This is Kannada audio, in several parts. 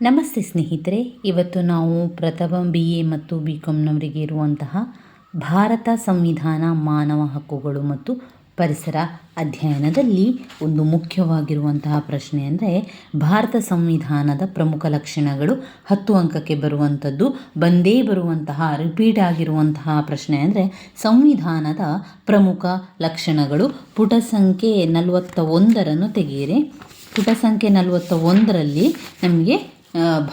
ನಮಸ್ತೆ ಸ್ನೇಹಿತರೆ, ಇವತ್ತು ನಾವು ಪ್ರಥಮ ಬಿ ಎ ಮತ್ತು ಬಿ ಕಾಮ್ನವರಿಗೆ ಇರುವಂತಹ ಭಾರತ ಸಂವಿಧಾನ ಮಾನವ ಹಕ್ಕುಗಳು ಮತ್ತು ಪರಿಸರ ಅಧ್ಯಯನದಲ್ಲಿ ಒಂದು ಮುಖ್ಯವಾಗಿರುವಂತಹ ಪ್ರಶ್ನೆ ಅಂದರೆ, ಭಾರತ ಸಂವಿಧಾನದ ಪ್ರಮುಖ ಲಕ್ಷಣಗಳು ಹತ್ತು ಅಂಕಕ್ಕೆ ಬರುವಂಥದ್ದು, ಬಂದೇ ಬರುವಂತಹ ರಿಪೀಟ್ ಆಗಿರುವಂತಹ ಪ್ರಶ್ನೆ ಅಂದರೆ, ಸಂವಿಧಾನದ ಪ್ರಮುಖ ಲಕ್ಷಣಗಳು ಪುಟ ಸಂಖ್ಯೆ ನಲವತ್ತ ಒಂದರನ್ನು ತೆಗೆಯಿರಿ. ಪುಟ ಸಂಖ್ಯೆ ನಲವತ್ತ ಒಂದರಲ್ಲಿ ನಮಗೆ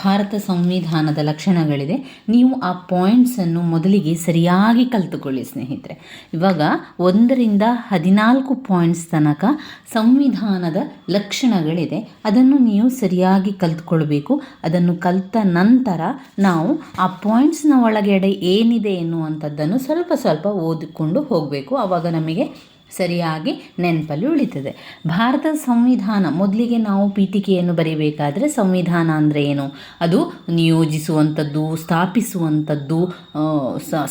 ಭಾರತ ಸಂವಿಧಾನದ ಲಕ್ಷಣಗಳಿದೆ. ನೀವು ಆ ಪಾಯಿಂಟ್ಸನ್ನು ಮೊದಲಿಗೆ ಸರಿಯಾಗಿ ಕಲಿತುಕೊಳ್ಳಿ ಸ್ನೇಹಿತರೆ. ಇವಾಗ ಒಂದರಿಂದ ಹದಿನಾಲ್ಕು ಪಾಯಿಂಟ್ಸ್ ತನಕ ಸಂವಿಧಾನದ ಲಕ್ಷಣಗಳಿದೆ. ಅದನ್ನು ನೀವು ಸರಿಯಾಗಿ ಕಲಿತ್ಕೊಳ್ಬೇಕು. ಅದನ್ನು ಕಲಿತ ನಂತರ ನಾವು ಆ ಪಾಯಿಂಟ್ಸ್ನ ಒಳಗಡೆ ಏನಿದೆ ಎನ್ನುವಂಥದ್ದನ್ನು ಸ್ವಲ್ಪ ಸ್ವಲ್ಪ ಓದಿಕೊಂಡು ಹೋಗಬೇಕು. ಆವಾಗ ನಮಗೆ ಸರಿಯಾಗಿ ನೆನಪಲ್ಲಿ ಉಳಿತದೆ. ಭಾರತದ ಸಂವಿಧಾನ, ಮೊದಲಿಗೆ ನಾವು ಪೀಠಿಕೆಯನ್ನು ಬರೀಬೇಕಾದರೆ ಸಂವಿಧಾನ ಅಂದರೆ ಏನು? ಅದು ನಿಯೋಜಿಸುವಂಥದ್ದು, ಸ್ಥಾಪಿಸುವಂಥದ್ದು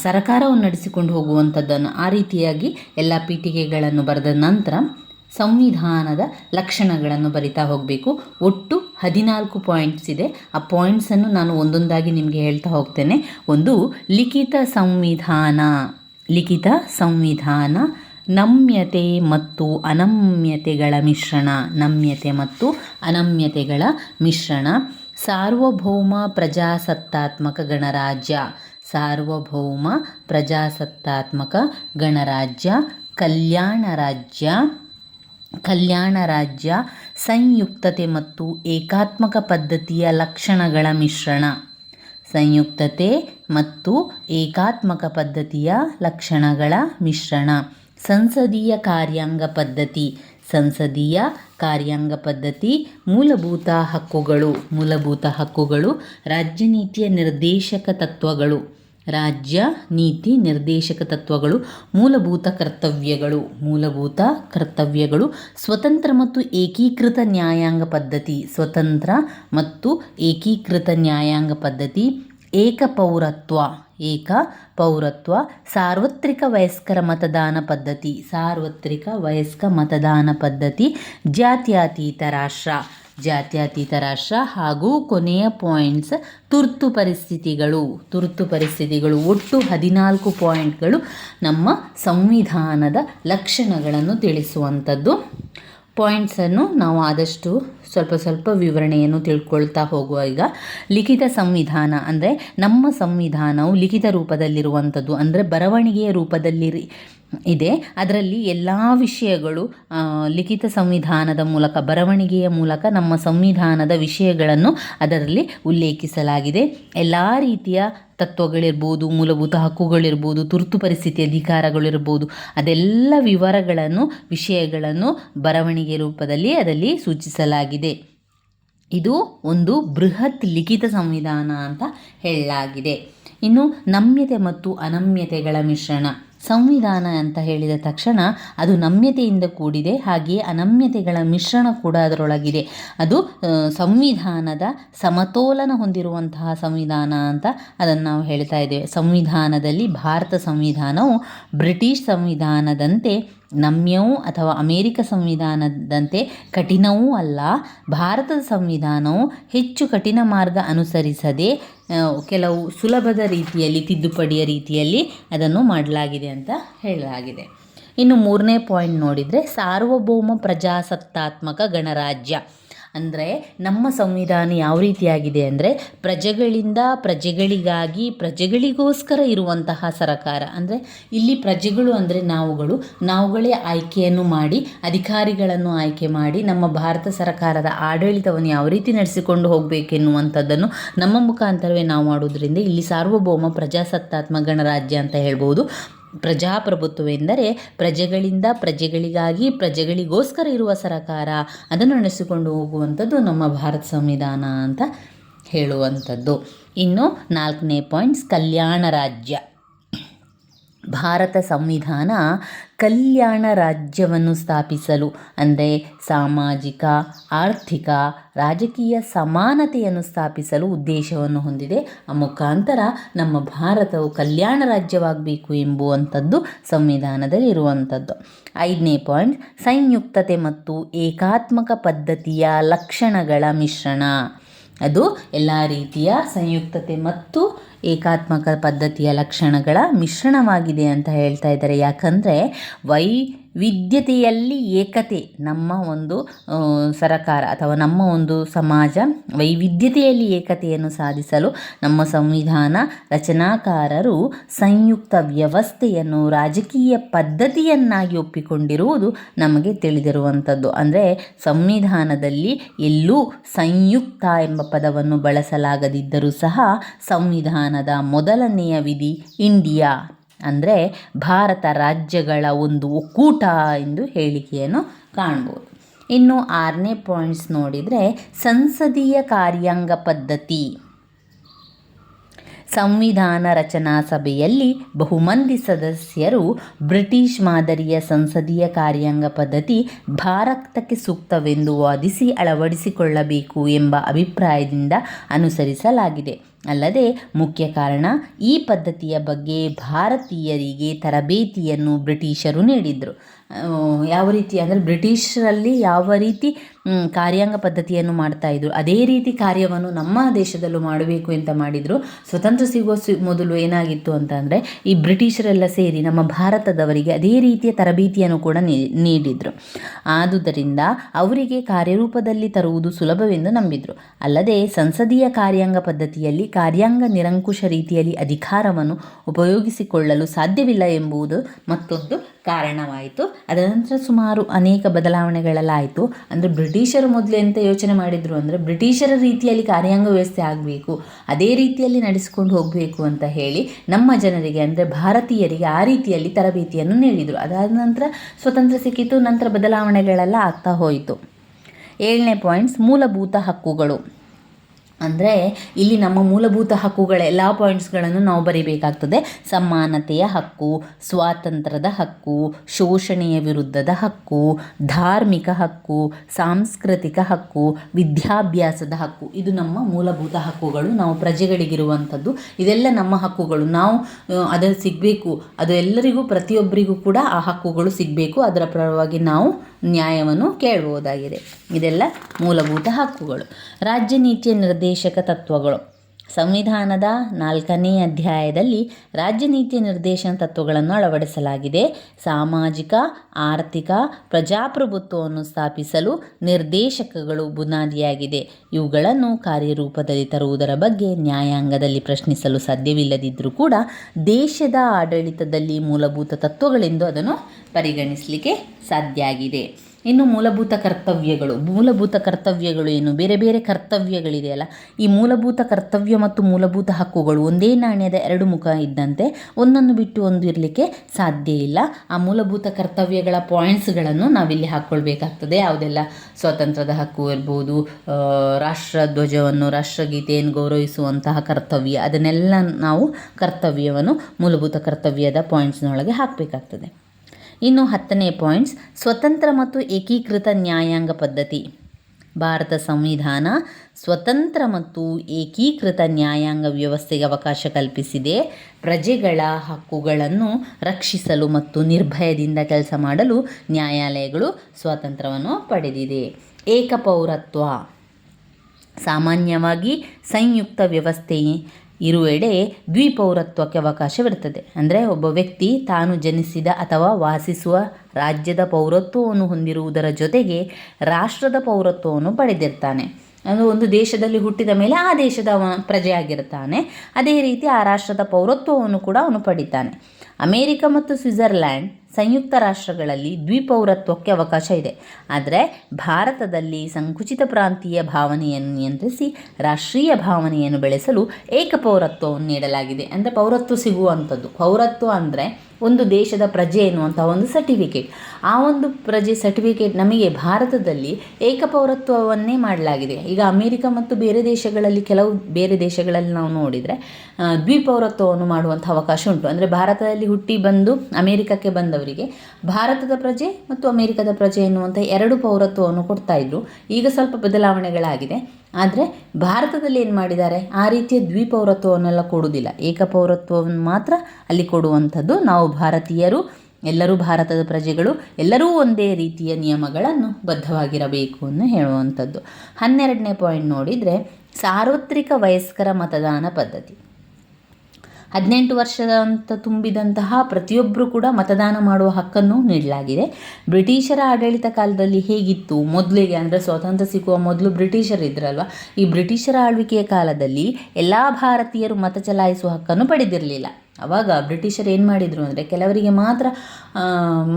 ಸರಕಾರವನ್ನು ನಡೆಸಿಕೊಂಡು ಹೋಗುವಂಥದ್ದನ್ನು ಆ ರೀತಿಯಾಗಿ ಎಲ್ಲ ಪೀಠಿಕೆಗಳನ್ನು ಬರೆದ ನಂತರ ಸಂವಿಧಾನದ ಲಕ್ಷಣಗಳನ್ನು ಬರಿತಾ ಹೋಗಬೇಕು. ಒಟ್ಟು ಹದಿನಾಲ್ಕು ಪಾಯಿಂಟ್ಸ್ ಇದೆ. ಆ ಪಾಯಿಂಟ್ಸನ್ನು ನಾನು ಒಂದೊಂದಾಗಿ ನಿಮಗೆ ಹೇಳ್ತಾ ಹೋಗ್ತೇನೆ. ಒಂದು, ಲಿಖಿತ ಸಂವಿಧಾನ. ಲಿಖಿತ ಸಂವಿಧಾನ. ನಮ್ಯತೆ ಮತ್ತು ಅನಮ್ಯತೆಗಳ ಮಿಶ್ರಣ. ನಮ್ಯತೆ ಮತ್ತು ಅನಮ್ಯತೆಗಳ ಮಿಶ್ರಣ. ಸಾರ್ವಭೌಮ ಪ್ರಜಾಸತ್ತಾತ್ಮಕ ಗಣರಾಜ್ಯ. ಸಾರ್ವಭೌಮ ಪ್ರಜಾಸತ್ತಾತ್ಮಕ ಗಣರಾಜ್ಯ. ಕಲ್ಯಾಣ ರಾಜ್ಯ. ಕಲ್ಯಾಣ ರಾಜ್ಯ. ಸಂಯುಕ್ತತೆ ಮತ್ತು ಏಕಾತ್ಮಕ ಪದ್ಧತಿಯ ಲಕ್ಷಣಗಳ ಮಿಶ್ರಣ. ಸಂಯುಕ್ತತೆ ಮತ್ತು ಏಕಾತ್ಮಕ ಪದ್ಧತಿಯ ಲಕ್ಷಣಗಳ ಮಿಶ್ರಣ. ಸಂಸದೀಯ ಕಾರ್ಯಾಂಗ ಪದ್ಧತಿ. ಸಂಸದೀಯ ಕಾರ್ಯಾಂಗ ಪದ್ಧತಿ ಮೂಲಭೂತ ಹಕ್ಕುಗಳು. ಮೂಲಭೂತ ಹಕ್ಕುಗಳು ರಾಜ್ಯ ನೀತಿಯ ನಿರ್ದೇಶಕ ತತ್ವಗಳು. ರಾಜ್ಯ ನೀತಿ ನಿರ್ದೇಶಕ ತತ್ವಗಳು ಮೂಲಭೂತ ಕರ್ತವ್ಯಗಳು. ಮೂಲಭೂತ ಕರ್ತವ್ಯಗಳು ಸ್ವತಂತ್ರ ಮತ್ತು ಏಕೀಕೃತ ನ್ಯಾಯಾಂಗ ಪದ್ಧತಿ. ಸ್ವತಂತ್ರ ಮತ್ತು ಏಕೀಕೃತ ನ್ಯಾಯಾಂಗ ಪದ್ಧತಿ ಏಕಪೌರತ್ವ. ಏಕ ಪೌರತ್ವ, ಸಾರ್ವತ್ರಿಕ ವಯಸ್ಕರ ಮತದಾನ ಪದ್ಧತಿ, ಸಾರ್ವತ್ರಿಕ ವಯಸ್ಕ ಮತದಾನ ಪದ್ಧತಿ, ಜಾತ್ಯತೀತ ರಾಷ್ಟ್ರ ಜಾತ್ಯತೀತ ರಾಷ್ಟ್ರ ಹಾಗೂ ಕೊನೆಯ ಪಾಯಿಂಟ್ಸ್ ತುರ್ತು ಪರಿಸ್ಥಿತಿಗಳು. ತುರ್ತು ಪರಿಸ್ಥಿತಿಗಳು ಒಟ್ಟು ಹದಿನಾಲ್ಕು ಪಾಯಿಂಟ್ಗಳು ನಮ್ಮ ಸಂವಿಧಾನದ ಲಕ್ಷಣಗಳನ್ನು ತಿಳಿಸುವಂಥದ್ದು. ಪಾಯಿಂಟ್ಸನ್ನು ನಾವು ಆದಷ್ಟು ಸ್ವಲ್ಪ ಸ್ವಲ್ಪ ವಿವರಣೆಯನ್ನು ತಿಳ್ಕೊಳ್ತಾ ಹೋಗುವ ಈಗ ಲಿಖಿತ ಸಂವಿಧಾನ ಅಂದರೆ ನಮ್ಮ ಸಂವಿಧಾನವು ಲಿಖಿತ ರೂಪದಲ್ಲಿರುವಂಥದ್ದು ಅಂದರೆ ಬರವಣಿಗೆಯ ರೂಪದಲ್ಲಿ ಇದೆ. ಅದರಲ್ಲಿ ಎಲ್ಲ ವಿಷಯಗಳು ಲಿಖಿತ ಸಂವಿಧಾನದ ಮೂಲಕ, ಬರವಣಿಗೆಯ ಮೂಲಕ ನಮ್ಮ ಸಂವಿಧಾನದ ವಿಷಯಗಳನ್ನು ಅದರಲ್ಲಿ ಉಲ್ಲೇಖಿಸಲಾಗಿದೆ. ಎಲ್ಲ ರೀತಿಯ ತತ್ವಗಳಿರ್ಬೋದು, ಮೂಲಭೂತ ಹಕ್ಕುಗಳಿರ್ಬೋದು, ತುರ್ತು ಪರಿಸ್ಥಿತಿ ಅಧಿಕಾರಗಳಿರ್ಬೋದು, ಅದೆಲ್ಲ ವಿವರಗಳನ್ನು, ವಿಷಯಗಳನ್ನು ಬರವಣಿಗೆ ರೂಪದಲ್ಲಿ ಅದರಲ್ಲಿ ಸೂಚಿಸಲಾಗಿದೆ. ಇದು. ಒಂದು ಬೃಹತ್ ಲಿಖಿತ ಸಂವಿಧಾನ ಅಂತ ಹೇಳಲಾಗಿದೆ. ಇನ್ನು ನಮ್ಯತೆ ಮತ್ತು ಅನಮ್ಯತೆಗಳ ಮಿಶ್ರಣ. ಸಂವಿಧಾನ ಅಂತ ಹೇಳಿದ ತಕ್ಷಣ ಅದು ನಮ್ಯತೆಯಿಂದ ಕೂಡಿದೆ, ಹಾಗೆಯೇ ಅನಮ್ಯತೆಗಳ ಮಿಶ್ರಣ ಕೂಡ ಅದರೊಳಗಿದೆ. ಅದು ಸಂವಿಧಾನದ ಸಮತೋಲನ ಹೊಂದಿರುವಂತಹ ಸಂವಿಧಾನ ಅಂತ ಅದನ್ನು ನಾವು ಹೇಳ್ತಾ ಇದ್ದೇವೆ. ಸಂವಿಧಾನದಲ್ಲಿ ಭಾರತ ಸಂವಿಧಾನವು ಬ್ರಿಟಿಷ್ ಸಂವಿಧಾನದಂತೆ ನಮ್ಯವೂ ಅಥವಾ ಅಮೇರಿಕ ಸಂವಿಧಾನದಂತೆ ಕಠಿಣವೂ ಅಲ್ಲ. ಭಾರತದ ಸಂವಿಧಾನವು ಹೆಚ್ಚು ಕಠಿಣ ಮಾರ್ಗ ಅನುಸರಿಸದೆ ಕೆಲವು ಸುಲಭದ ರೀತಿಯಲ್ಲಿ, ತಿದ್ದುಪಡಿಯ ರೀತಿಯಲ್ಲಿ ಅದನ್ನು ಮಾಡಲಾಗಿದೆ ಅಂತ ಹೇಳಲಾಗಿದೆ. ಇನ್ನು ಮೂರನೇ ಪಾಯಿಂಟ್ ನೋಡಿದರೆ ಸಾರ್ವಭೌಮ ಪ್ರಜಾಸತ್ತಾತ್ಮಕ ಗಣರಾಜ್ಯ. ಅಂದರೆ ನಮ್ಮ ಸಂವಿಧಾನ ಯಾವ ರೀತಿಯಾಗಿದೆ ಅಂದರೆ ಪ್ರಜೆಗಳಿಂದ ಪ್ರಜೆಗಳಿಗಾಗಿ ಪ್ರಜೆಗಳಿಗೋಸ್ಕರ ಇರುವಂತಹ ಸರಕಾರ. ಅಂದರೆ ಇಲ್ಲಿ ಪ್ರಜೆಗಳು ಅಂದರೆ ನಾವುಗಳು. ನಾವುಗಳೇ ಆಯ್ಕೆಯನ್ನು ಮಾಡಿ, ಅಧಿಕಾರಿಗಳನ್ನು ಆಯ್ಕೆ ಮಾಡಿ ನಮ್ಮ ಭಾರತ ಸರ್ಕಾರದ ಆಡಳಿತವನ್ನು ಯಾವ ರೀತಿ ನಡೆಸಿಕೊಂಡು ಹೋಗಬೇಕೆನ್ನುವಂಥದ್ದನ್ನು ನಮ್ಮ ಮುಖಾಂತರವೇ ನಾವು ಮಾಡೋದ್ರಿಂದ ಇಲ್ಲಿ ಸಾರ್ವಭೌಮ ಪ್ರಜಾಸತ್ತಾತ್ಮಕ ಗಣರಾಜ್ಯ ಅಂತ ಹೇಳ್ಬೋದು. ಪ್ರಜಾಪ್ರಭುತ್ವವೆಂದರೆ ಪ್ರಜೆಗಳಿಂದ ಪ್ರಜೆಗಳಿಗಾಗಿ ಪ್ರಜೆಗಳಿಗೋಸ್ಕರ ಇರುವ ಸರಕಾರ. ಅದನ್ನು ನಡೆಸಿಕೊಂಡು ಹೋಗುವಂಥದ್ದು ನಮ್ಮ ಭಾರತ ಸಂವಿಧಾನ ಅಂತ ಹೇಳುವಂಥದ್ದು. ಇನ್ನು ನಾಲ್ಕನೇ ಪಾಯಿಂಟ್ಸ್, ಕಲ್ಯಾಣ ರಾಜ್ಯ. ಭಾರತ ಸಂವಿಧಾನ ಕಲ್ಯಾಣ ರಾಜ್ಯವನ್ನು ಸ್ಥಾಪಿಸಲು, ಅಂದರೆ ಸಾಮಾಜಿಕ, ಆರ್ಥಿಕ, ರಾಜಕೀಯ ಸಮಾನತೆಯನ್ನು ಸ್ಥಾಪಿಸಲು ಉದ್ದೇಶವನ್ನು ಹೊಂದಿದೆ. ಆ ಮುಖಾಂತರ ನಮ್ಮ ಭಾರತವು ಕಲ್ಯಾಣ ರಾಜ್ಯವಾಗಬೇಕು ಎಂಬುವಂಥದ್ದು ಸಂವಿಧಾನದಲ್ಲಿ ಇರುವಂಥದ್ದು. ಐದನೇ ಪಾಯಿಂಟ್, ಸಂಯುಕ್ತತೆ ಮತ್ತು ಏಕಾತ್ಮಕ ಪದ್ಧತಿಯ ಲಕ್ಷಣಗಳ ಮಿಶ್ರಣ. ಅದು ಎಲ್ಲ ರೀತಿಯ ಸಂಯುಕ್ತತೆ ಮತ್ತು ಏಕಾತ್ಮಕ ಪದ್ಧತಿಯ ಲಕ್ಷಣಗಳ ಮಿಶ್ರಣವಾಗಿದೆ ಅಂತ ಹೇಳ್ತಾ ಇದ್ದಾರೆ. ಯಾಕಂದರೆ ವೈವಿಧ್ಯತೆಯಲ್ಲಿ ಏಕತೆ ನಮ್ಮ ಒಂದು ಸರಕಾರ ಅಥವಾ ನಮ್ಮ ಒಂದು ಸಮಾಜ ವೈವಿಧ್ಯತೆಯಲ್ಲಿ ಏಕತೆಯನ್ನು ಸಾಧಿಸಲು ನಮ್ಮ ಸಂವಿಧಾನ ರಚನಾಕಾರರು ಸಂಯುಕ್ತ ವ್ಯವಸ್ಥೆಯನ್ನು ರಾಜಕೀಯ ಪದ್ಧತಿಯನ್ನಾಗಿ ಒಪ್ಪಿಕೊಂಡಿರುವುದು ನಮಗೆ ತಿಳಿದಿರುವಂಥದ್ದು. ಅಂದರೆ ಸಂವಿಧಾನದಲ್ಲಿ ಎಲ್ಲೂ ಸಂಯುಕ್ತ ಎಂಬ ಪದವನ್ನು ಬಳಸಲಾಗದಿದ್ದರೂ ಸಹ ಸಂವಿಧಾನದ ಮೊದಲನೆಯ ವಿಧಿ ಇಂಡಿಯಾ. ಅಂದರೆ ಭಾರತ ರಾಜ್ಯಗಳ ಒಂದು ಒಕ್ಕೂಟ ಎಂದು ಹೇಳಿಕೆಯನ್ನು ಕಾಣ್ಬೋದು. ಇನ್ನು ಆರನೇ ಪಾಯಿಂಟ್ಸ್ ನೋಡಿದರೆ ಸಂಸದೀಯ ಕಾರ್ಯಾಂಗ ಪದ್ಧತಿ. ಸಂವಿಧಾನ ರಚನಾ ಸಭೆಯಲ್ಲಿ ಬಹುಮಂದಿ ಸದಸ್ಯರು ಬ್ರಿಟಿಷ್ ಮಾದರಿಯ ಸಂಸದೀಯ ಕಾರ್ಯಾಂಗ ಪದ್ಧತಿ ಭಾರತಕ್ಕೆ ಸೂಕ್ತವೆಂದು ವಾದಿಸಿ ಅಳವಡಿಸಿಕೊಳ್ಳಬೇಕು ಎಂಬ ಅಭಿಪ್ರಾಯದಿಂದ ಅನುಸರಿಸಲಾಗಿದೆ. ಅಲ್ಲದೆ ಮುಖ್ಯ ಕಾರಣ ಈ ಪದ್ಧತಿಯ ಬಗ್ಗೆ ಭಾರತೀಯರಿಗೆ ತರಬೇತಿಯನ್ನು ಬ್ರಿಟಿಷರು ನೀಡಿದರು. ಯಾವ ರೀತಿ ಅಂದರೆ ಬ್ರಿಟಿಷರಲ್ಲಿ ಯಾವ ರೀತಿ ಕಾರ್ಯಾಂಗ ಪದ್ಧತಿಯನ್ನು ಮಾಡ್ತಾ ಇದ್ರು, ಅದೇ ರೀತಿ ಕಾರ್ಯವನ್ನು ನಮ್ಮ ದೇಶದಲ್ಲೂ ಮಾಡಬೇಕು ಅಂತ ಮಾಡಿದರು. ಸ್ವತಂತ್ರ ಸಿಗುವ ಸಿ, ಮೊದಲು ಏನಾಗಿತ್ತು ಅಂತ ಅಂದರೆ ಈ ಬ್ರಿಟಿಷರೆಲ್ಲ ಸೇರಿ ನಮ್ಮ ಭಾರತದವರಿಗೆ ಅದೇ ರೀತಿಯ ತರಬೇತಿಯನ್ನು ಕೂಡ ನೀಡಿದರು. ಆದುದರಿಂದ ಅವರಿಗೆ ಕಾರ್ಯರೂಪದಲ್ಲಿ ತರುವುದು ಸುಲಭವೆಂದು ನಂಬಿದರು. ಅಲ್ಲದೆ ಸಂಸದೀಯ ಕಾರ್ಯಾಂಗ ಪದ್ಧತಿಯಲ್ಲಿ ಕಾರ್ಯಾಂಗ ನಿರಂಕುಶ ರೀತಿಯಲ್ಲಿ ಅಧಿಕಾರವನ್ನು ಉಪಯೋಗಿಸಿಕೊಳ್ಳಲು ಸಾಧ್ಯವಿಲ್ಲ ಎಂಬುದು ಮತ್ತೊಂದು ಕಾರಣವಾಯಿತು. ಅದರ ನಂತರ ಸುಮಾರು ಅನೇಕ ಬದಲಾವಣೆಗಳಲ್ಲಾಯಿತು. ಅಂದರೆ ಬ್ರಿಟಿಷರು ಮೊದಲು ಎಂತ ಯೋಚನೆ ಮಾಡಿದರು ಅಂದರೆ ಬ್ರಿಟಿಷರ ರೀತಿಯಲ್ಲಿ ಕಾರ್ಯಾಂಗ ವ್ಯವಸ್ಥೆ ಆಗಬೇಕು, ಅದೇ ರೀತಿಯಲ್ಲಿ ನಡೆಸಿಕೊಂಡು ಹೋಗಬೇಕು ಅಂತ ಹೇಳಿ ನಮ್ಮ ಜನರಿಗೆ ಅಂದರೆ ಭಾರತೀಯರಿಗೆ ಆ ರೀತಿಯಲ್ಲಿ ತರಬೇತಿಯನ್ನು ನೀಡಿದರು. ಅದಾದ ನಂತರ ಸ್ವತಂತ್ರ ಸಿಕ್ಕಿತು, ನಂತರ ಬದಲಾವಣೆಗಳೆಲ್ಲ ಆಗ್ತಾ ಹೋಯಿತು. ಏಳನೇ ಪಾಯಿಂಟ್ಸ್ ಮೂಲಭೂತ ಹಕ್ಕುಗಳು. ಅಂದರೆ ಇಲ್ಲಿ ನಮ್ಮ ಮೂಲಭೂತ ಹಕ್ಕುಗಳ ಎಲ್ಲ ಪಾಯಿಂಟ್ಸ್ಗಳನ್ನು ನಾವು ಬರೀಬೇಕಾಗ್ತದೆ. ಸಮಾನತೆಯ ಹಕ್ಕು, ಸ್ವಾತಂತ್ರ್ಯದ ಹಕ್ಕು, ಶೋಷಣೆಯ ವಿರುದ್ಧದ ಹಕ್ಕು, ಧಾರ್ಮಿಕ ಹಕ್ಕು, ಸಾಂಸ್ಕೃತಿಕ ಹಕ್ಕು, ವಿದ್ಯಾಭ್ಯಾಸದ ಹಕ್ಕು. ಇದು ನಮ್ಮ ಮೂಲಭೂತ ಹಕ್ಕುಗಳು. ನಾವು ಪ್ರಜೆಗಳಿಗಿರುವಂಥದ್ದು. ಇದೆಲ್ಲ ನಮ್ಮ ಹಕ್ಕುಗಳು. ನಾವು ಅದನ್ನು ಅದು ಸಿಗಬೇಕು. ಅದು ಎಲ್ಲರಿಗೂ, ಪ್ರತಿಯೊಬ್ಬರಿಗೂ ಕೂಡ ಆ ಹಕ್ಕುಗಳು ಸಿಗಬೇಕು. ಅದರ ಪರವಾಗಿ ನಾವು ನ್ಯಾಯವನ್ನು ಕೇಳಬಹುದಾಗಿದೆ ಇದೆಲ್ಲ ಮೂಲಭೂತ ಹಕ್ಕುಗಳು. ರಾಜ್ಯ ನೀತಿಯ ನಿರ್ದೇಶಕ ತತ್ವಗಳು. ಸಂವಿಧಾನದ ನಾಲ್ಕನೇ ಅಧ್ಯಾಯದಲ್ಲಿ ರಾಜ್ಯ ನೀತಿ ನಿರ್ದೇಶನ ತತ್ವಗಳನ್ನು ಅಳವಡಿಸಲಾಗಿದೆ. ಸಾಮಾಜಿಕ, ಆರ್ಥಿಕ, ಪ್ರಜಾಪ್ರಭುತ್ವವನ್ನು ಸ್ಥಾಪಿಸಲು ನಿರ್ದೇಶಕಗಳು ಬುನಾದಿಯಾಗಿದೆ. ಇವುಗಳನ್ನು ಕಾರ್ಯರೂಪದಲ್ಲಿ ತರುವುದರ ಬಗ್ಗೆ ನ್ಯಾಯಾಂಗದಲ್ಲಿ ಪ್ರಶ್ನಿಸಲು ಸಾಧ್ಯವಿಲ್ಲದಿದ್ದರೂ ಕೂಡ ದೇಶದ ಆಡಳಿತದಲ್ಲಿ ಮೂಲಭೂತ ತತ್ವಗಳೆಂದು ಅದನ್ನು ಪರಿಗಣಿಸಲಿಕ್ಕೆ ಸಾಧ್ಯ ಆಗಿದೆ ಇನ್ನು ಮೂಲಭೂತ ಕರ್ತವ್ಯಗಳು. ಮೂಲಭೂತ ಕರ್ತವ್ಯಗಳು ಏನು? ಬೇರೆ ಬೇರೆ ಕರ್ತವ್ಯಗಳಿದೆಯಲ್ಲ. ಈ ಮೂಲಭೂತ ಕರ್ತವ್ಯ ಮತ್ತು ಮೂಲಭೂತ ಹಕ್ಕುಗಳು ಒಂದೇ ನಾಣ್ಯದ ಎರಡು ಮುಖ ಇದ್ದಂತೆ ಒಂದನ್ನು ಬಿಟ್ಟು ಒಂದು ಇರಲಿಕ್ಕೆ ಸಾಧ್ಯ ಇಲ್ಲ. ಆ ಮೂಲಭೂತ ಕರ್ತವ್ಯಗಳ ಪಾಯಿಂಟ್ಸ್ಗಳನ್ನು ನಾವಿಲ್ಲಿ ಹಾಕ್ಕೊಳ್ಬೇಕಾಗ್ತದೆ. ಯಾವುದೆಲ್ಲ? ಸ್ವಾತಂತ್ರ್ಯದ ಹಕ್ಕು ಇರ್ಬೋದು ರಾಷ್ಟ್ರ ಧ್ವಜವನ್ನು, ರಾಷ್ಟ್ರಗೀತೆಯನ್ನು ಗೌರವಿಸುವಂತಹ ಕರ್ತವ್ಯ, ಅದನ್ನೆಲ್ಲ ನಾವು ಕರ್ತವ್ಯವನ್ನು ಮೂಲಭೂತ ಕರ್ತವ್ಯದ ಪಾಯಿಂಟ್ಸ್ನೊಳಗೆ ಹಾಕಬೇಕಾಗ್ತದೆ. ಇನ್ನು ಹತ್ತನೇ ಪಾಯಿಂಟ್ಸ್ ಸ್ವತಂತ್ರ ಮತ್ತು ಏಕೀಕೃತ ನ್ಯಾಯಾಂಗ ಪದ್ಧತಿ. ಭಾರತ ಸಂವಿಧಾನ ಸ್ವತಂತ್ರ ಮತ್ತು ಏಕೀಕೃತ ನ್ಯಾಯಾಂಗ ವ್ಯವಸ್ಥೆಗೆ ಅವಕಾಶ ಕಲ್ಪಿಸಿದೆ. ಪ್ರಜೆಗಳ ಹಕ್ಕುಗಳನ್ನು ರಕ್ಷಿಸಲು ಮತ್ತು ನಿರ್ಭಯದಿಂದ ಕೆಲಸ ಮಾಡಲು ನ್ಯಾಯಾಲಯಗಳು ಸ್ವಾತಂತ್ರ್ಯವನ್ನು ಪಡೆದಿದೆ. ಏಕಪೌರತ್ವ. ಸಾಮಾನ್ಯವಾಗಿ ಸಂಯುಕ್ತ ವ್ಯವಸ್ಥೆ ಇರುವೆಡೆ ದ್ವಿಪೌರತ್ವಕ್ಕೆ ಅವಕಾಶವಿರುತ್ತದೆ. ಅಂದರೆ ಒಬ್ಬ ವ್ಯಕ್ತಿ ತಾನು ಜನಿಸಿದ ಅಥವಾ ವಾಸಿಸುವ ರಾಜ್ಯದ ಪೌರತ್ವವನ್ನು ಹೊಂದಿರುವುದರ ಜೊತೆಗೆ ರಾಷ್ಟ್ರದ ಪೌರತ್ವವನ್ನು ಪಡೆದಿರ್ತಾನೆ. ಅದು ಒಂದು ದೇಶದಲ್ಲಿ ಹುಟ್ಟಿದ ಮೇಲೆ ಆ ದೇಶದ ಪ್ರಜೆಯಾಗಿರ್ತಾನೆ. ಅದೇ ರೀತಿ ಆ ರಾಷ್ಟ್ರದ ಪೌರತ್ವವನ್ನು ಕೂಡ ಅವನು ಪಡಿತಾನೆ. ಅಮೇರಿಕ ಮತ್ತು ಸ್ವಿಟ್ಜರ್ಲ್ಯಾಂಡ್ ಸಂಯುಕ್ತ ರಾಷ್ಟ್ರಗಳಲ್ಲಿ ದ್ವಿಪೌರತ್ವಕ್ಕೆ ಅವಕಾಶ ಇದೆ. ಆದರೆ ಭಾರತದಲ್ಲಿ ಸಂಕುಚಿತ ಪ್ರಾಂತೀಯ ಭಾವನೆಯನ್ನು ನಿಯಂತ್ರಿಸಿ ರಾಷ್ಟ್ರೀಯ ಭಾವನೆಯನ್ನು ಬೆಳೆಸಲು ಏಕಪೌರತ್ವವನ್ನು ನೀಡಲಾಗಿದೆ. ಅಂದರೆ ಪೌರತ್ವ ಸಿಗುವಂಥದ್ದು ಪೌರತ್ವ ಅಂದರೆ ಒಂದು ದೇಶದ ಪ್ರಜೆ ಎನ್ನುವಂಥ ಒಂದು ಸರ್ಟಿಫಿಕೇಟ್ ಆ ಒಂದು ಪ್ರಜೆ ಸರ್ಟಿಫಿಕೇಟ್ ನಮಗೆ ಭಾರತದಲ್ಲಿ ಏಕಪೌರತ್ವವನ್ನೇ ಮಾಡಲಾಗಿದೆ. ಈಗ ಅಮೇರಿಕ ಮತ್ತು ಬೇರೆ ದೇಶಗಳಲ್ಲಿ ಕೆಲವು ಬೇರೆ ದೇಶಗಳಲ್ಲಿ ನಾವು ನೋಡಿದರೆ ದ್ವಿಪೌರತ್ವವನ್ನು ಮಾಡುವಂಥ ಅವಕಾಶ ಉಂಟು. ಅಂದರೆ ಭಾರತದಲ್ಲಿ ಹುಟ್ಟಿ ಬಂದು ಅಮೇರಿಕಕ್ಕೆ ಬಂದವರಿಗೆ ಭಾರತದ ಪ್ರಜೆ ಮತ್ತು ಅಮೇರಿಕದ ಪ್ರಜೆ ಎನ್ನುವಂಥ ಎರಡು ಪೌರತ್ವವನ್ನು ಕೊಡ್ತಾ ಇದ್ರು. ಈಗ ಸ್ವಲ್ಪ ಬದಲಾವಣೆಗಳಾಗಿದೆ. ಆದರೆ ಭಾರತದಲ್ಲಿ ಏನು ಮಾಡಿದ್ದಾರೆ? ಆ ರೀತಿಯ ದ್ವಿಪೌರತ್ವವನ್ನೆಲ್ಲ ಕೊಡುವುದಿಲ್ಲ. ಏಕಪೌರತ್ವವನ್ನು ಮಾತ್ರ ಅಲ್ಲಿ ಕೊಡುವಂಥದ್ದು ನಾವು ಭಾರತೀಯರು, ಎಲ್ಲರೂ ಭಾರತದ ಪ್ರಜೆಗಳು, ಎಲ್ಲರೂ ಒಂದೇ ರೀತಿಯ ನಿಯಮಗಳನ್ನು ಬದ್ಧವಾಗಿರಬೇಕು ಅನ್ನು ಹೇಳುವಂಥದ್ದು. ಹನ್ನೆರಡನೇ ಪಾಯಿಂಟ್ ನೋಡಿದರೆ ಸಾರ್ವತ್ರಿಕ ವಯಸ್ಕರ ಮತದಾನ ಪದ್ಧತಿ. ಹದಿನೆಂಟು ವರ್ಷದ ಅಂತ ತುಂಬಿದಂತಹ ಪ್ರತಿಯೊಬ್ಬರು ಕೂಡ ಮತದಾನ ಮಾಡುವ ಹಕ್ಕನ್ನು ನೀಡಲಾಗಿದೆ. ಬ್ರಿಟಿಷರ ಆಡಳಿತ ಕಾಲದಲ್ಲಿ ಹೇಗಿತ್ತು? ಮೊದಲಿಗೆ ಅಂದರೆ ಸ್ವಾತಂತ್ರ್ಯ ಸಿಕ್ಕುವ ಮೊದಲು ಬ್ರಿಟಿಷರು ಇದ್ರಲ್ವ? ಈ ಬ್ರಿಟಿಷರ ಆಳ್ವಿಕೆಯ ಕಾಲದಲ್ಲಿ ಎಲ್ಲ ಭಾರತೀಯರು ಮತ ಚಲಾಯಿಸುವ ಹಕ್ಕನ್ನು ಪಡೆದಿರಲಿಲ್ಲ. ಅವಾಗ ಬ್ರಿಟಿಷರು ಏನು ಮಾಡಿದರು ಅಂದರೆ ಕೆಲವರಿಗೆ ಮಾತ್ರ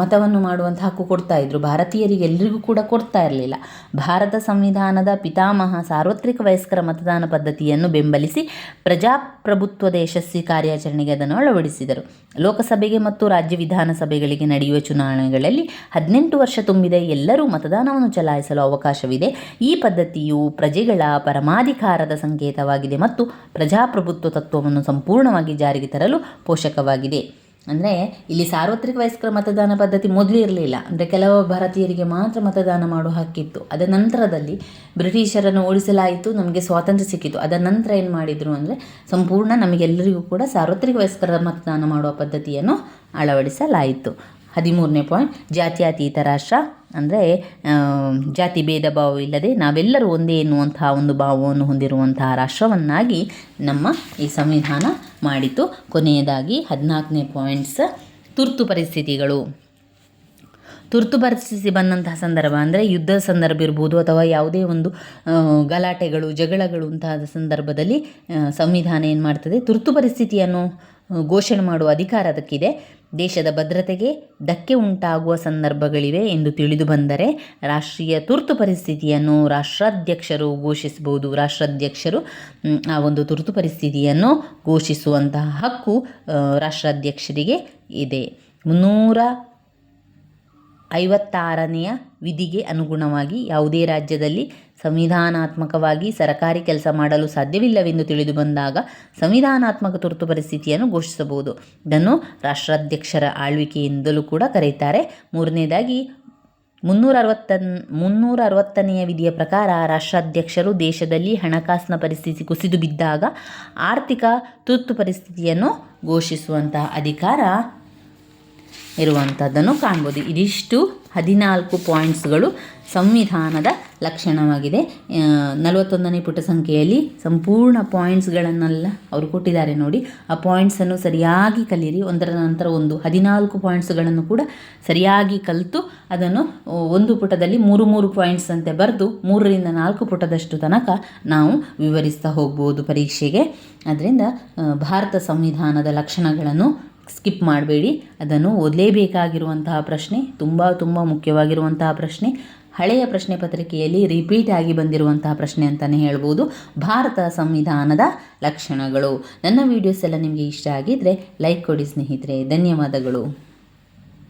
ಮತವನ್ನು ಮಾಡುವಂಥ ಹಕ್ಕು ಕೊಡ್ತಾ ಇದ್ದರು ಭಾರತೀಯರಿಗೆ ಎಲ್ಲರಿಗೂ ಕೂಡ ಕೊಡ್ತಾ ಇರಲಿಲ್ಲ. ಭಾರತ ಸಂವಿಧಾನದ ಪಿತಾಮಹ ಸಾರ್ವತ್ರಿಕ ವಯಸ್ಕರ ಮತದಾನ ಪದ್ಧತಿಯನ್ನು ಬೆಂಬಲಿಸಿ ಪ್ರಜಾಪ್ರಭುತ್ವದ ಯಶಸ್ವಿ ಕಾರ್ಯಾಚರಣೆಗೆ ಅದನ್ನು ಅಳವಡಿಸಿದರು. ಲೋಕಸಭೆಗೆ ಮತ್ತು ರಾಜ್ಯ ವಿಧಾನಸಭೆಗಳಿಗೆ ನಡೆಯುವ ಚುನಾವಣೆಗಳಲ್ಲಿ ಹದಿನೆಂಟು ವರ್ಷ ತುಂಬಿದ. ಎಲ್ಲರೂ ಮತದಾನವನ್ನು ಚಲಾಯಿಸಲು ಅವಕಾಶವಿದೆ. ಈ ಪದ್ಧತಿಯು ಪ್ರಜೆಗಳ ಪರಮಾಧಿಕಾರದ ಸಂಕೇತವಾಗಿದೆ ಮತ್ತು ಪ್ರಜಾಪ್ರಭುತ್ವ ತತ್ವವನ್ನು ಸಂಪೂರ್ಣವಾಗಿ ಜಾರಿಗೆ ತರಲು ಪೋಷಕವಾಗಿದೆ. ಅಂದರೆ ಇಲ್ಲಿ ಸಾರ್ವತ್ರಿಕ ವಯಸ್ಕರ ಮತದಾನ ಪದ್ಧತಿ ಮೊದಲು ಇರಲಿಲ್ಲ. ಅಂದರೆ ಕೆಲವು ಭಾರತೀಯರಿಗೆ ಮಾತ್ರ ಮತದಾನ ಮಾಡುವ ಹಕ್ಕಿತ್ತು. ಅದರ ನಂತರದಲ್ಲಿ ಬ್ರಿಟಿಷರನ್ನು ಓಡಿಸಲಾಯಿತು, ನಮಗೆ ಸ್ವಾತಂತ್ರ್ಯ ಸಿಕ್ಕಿತು. ಅದರ ನಂತರ ಏನು ಮಾಡಿದರು ಅಂದರೆ ಸಂಪೂರ್ಣ ನಮಗೆಲ್ಲರಿಗೂ ಕೂಡ ಸಾರ್ವತ್ರಿಕ ವಯಸ್ಕರ ಮತದಾನ ಮಾಡುವ ಪದ್ಧತಿಯನ್ನು ಅಳವಡಿಸಲಾಯಿತು. ಹದಿಮೂರನೇ ಪಾಯಿಂಟ್ ಜಾತ್ಯತೀತ ರಾಷ್ಟ್ರ ಅಂದರೆ ಜಾತಿ ಭೇದ ಭಾವವಿಲ್ಲದೆ ನಾವೆಲ್ಲರೂ ಒಂದೇ ಎನ್ನುವಂತಹ ಒಂದು ಭಾವವನ್ನು ಹೊಂದಿರುವಂತಹ ರಾಷ್ಟ್ರವನ್ನಾಗಿ ನಮ್ಮ ಈ ಸಂವಿಧಾನ ಮಾಡಿತು. ಕೊನೆಯದಾಗಿ ಹದಿನಾಲ್ಕನೇ ಪಾಯಿಂಟ್ಸ್, ತುರ್ತು ಪರಿಸ್ಥಿತಿಗಳು. ತುರ್ತು ಪರಿಸ್ಥಿತಿ ಬಂದಂತಹ ಸಂದರ್ಭ, ಅಂದರೆ ಯುದ್ಧ ಸಂದರ್ಭ ಇರ್ಬೋದು ಅಥವಾ ಯಾವುದೇ ಒಂದು ಗಲಾಟೆಗಳು, ಜಗಳಗಳು ಅಂತಹ ಸಂದರ್ಭದಲ್ಲಿ ಸಂವಿಧಾನ ಏನು ಮಾಡ್ತದೆ? ತುರ್ತು ಪರಿಸ್ಥಿತಿಯನ್ನು ಘೋಷಣೆ ಮಾಡುವ ಅಧಿಕಾರ ಅದಕ್ಕಿದೆ. ದೇಶದ ಭದ್ರತೆಗೆ ಧಕ್ಕೆ ಉಂಟಾಗುವ ಸಂದರ್ಭಗಳಿವೆ ಎಂದು ತಿಳಿದು ಬಂದರೆ ರಾಷ್ಟ್ರೀಯ ತುರ್ತು ಪರಿಸ್ಥಿತಿಯನ್ನು ರಾಷ್ಟ್ರಾಧ್ಯಕ್ಷರು ಘೋಷಿಸಬಹುದು. ರಾಷ್ಟ್ರಾಧ್ಯಕ್ಷರು ಆ ಒಂದು ತುರ್ತು ಪರಿಸ್ಥಿತಿಯನ್ನು ಘೋಷಿಸುವಂತಹ ಹಕ್ಕು ರಾಷ್ಟ್ರಾಧ್ಯಕ್ಷರಿಗೆ ಇದೆ. ಮುನ್ನೂರ ಐವತ್ತಾರನೆಯ ವಿಧಿಗೆ ಅನುಗುಣವಾಗಿ ಯಾವುದೇ ರಾಜ್ಯದಲ್ಲಿ ಸಂವಿಧಾನಾತ್ಮಕವಾಗಿ ಸರಕಾರಿ ಕೆಲಸ ಮಾಡಲು ಸಾಧ್ಯವಿಲ್ಲವೆಂದು ತಿಳಿದು ಬಂದಾಗ ಸಂವಿಧಾನಾತ್ಮಕ ತುರ್ತು ಪರಿಸ್ಥಿತಿಯನ್ನು ಘೋಷಿಸಬಹುದು. ಇದನ್ನು ರಾಷ್ಟ್ರಾಧ್ಯಕ್ಷರ ಆಳ್ವಿಕೆಯಿಂದಲೂ ಕೂಡ ಕರೆಯುತ್ತಾರೆ ಮೂರನೇದಾಗಿ ಮುನ್ನೂರ ಅರವತ್ತ ಮುನ್ನೂರ ಅರವತ್ತನೆಯ ವಿಧಿಯ ಪ್ರಕಾರ ರಾಷ್ಟ್ರಾಧ್ಯಕ್ಷರು ದೇಶದಲ್ಲಿ ಹಣಕಾಸಿನ ಪರಿಸ್ಥಿತಿ ಕುಸಿದು ಬಿದ್ದಾಗ ಆರ್ಥಿಕ ತುರ್ತು ಪರಿಸ್ಥಿತಿಯನ್ನು ಘೋಷಿಸುವಂತಹ ಅಧಿಕಾರ ಇರುವಂಥದ್ದನ್ನು ಕಾಣ್ಬೋದು. ಇದಿಷ್ಟು ಹದಿನಾಲ್ಕು ಪಾಯಿಂಟ್ಸ್ಗಳು ಸಂವಿಧಾನದ ಲಕ್ಷಣವಾಗಿದೆ. ನಲವತ್ತೊಂದನೇ ಪುಟ ಸಂಖ್ಯೆಯಲ್ಲಿ ಸಂಪೂರ್ಣ ಪಾಯಿಂಟ್ಸ್ಗಳನ್ನೆಲ್ಲ ಅವರು ಕೊಟ್ಟಿದ್ದಾರೆ ನೋಡಿ. ಆ ಪಾಯಿಂಟ್ಸನ್ನು ಸರಿಯಾಗಿ ಕಲೀರಿ ಒಂದರ ನಂತರ ಒಂದು. ಹದಿನಾಲ್ಕು ಪಾಯಿಂಟ್ಸ್ಗಳನ್ನು ಕೂಡ ಸರಿಯಾಗಿ ಕಲಿತು ಅದನ್ನು ಒಂದು ಪುಟದಲ್ಲಿ ಮೂರು ಮೂರು ಪಾಯಿಂಟ್ಸ್ ಅಂತೆ ಬರೆದು ಮೂರರಿಂದ ನಾಲ್ಕು ಪುಟದಷ್ಟು ತನಕ ನಾವು ವಿವರಿಸ್ತಾ ಹೋಗ್ಬೋದು ಪರೀಕ್ಷೆಗೆ. ಅದರಿಂದ ಭಾರತ ಸಂವಿಧಾನದ ಲಕ್ಷಣಗಳನ್ನು ಸ್ಕಿಪ್ ಮಾಡಬೇಡಿ. ಅದನ್ನು ಓದಲೇಬೇಕಾಗಿರುವಂತಹ ಪ್ರಶ್ನೆ, ತುಂಬ ತುಂಬ ಮುಖ್ಯವಾಗಿರುವಂತಹ ಪ್ರಶ್ನೆ, ಹಳೆಯ ಪ್ರಶ್ನೆ ಪತ್ರಿಕೆಯಲ್ಲಿ ರಿಪೀಟ್ ಆಗಿ ಬಂದಿರುವಂತಹ ಪ್ರಶ್ನೆ ಅಂತಲೇ ಹೇಳ್ಬೋದು. ಭಾರತ ಸಂವಿಧಾನದ ಲಕ್ಷಣಗಳು. ನನ್ನ ವೀಡಿಯೋಸ್ ಎಲ್ಲ ನಿಮಗೆ ಇಷ್ಟ ಆಗಿದ್ದರೆ ಲೈಕ್ ಕೊಡಿ ಸ್ನೇಹಿತರೆ. ಧನ್ಯವಾದಗಳು.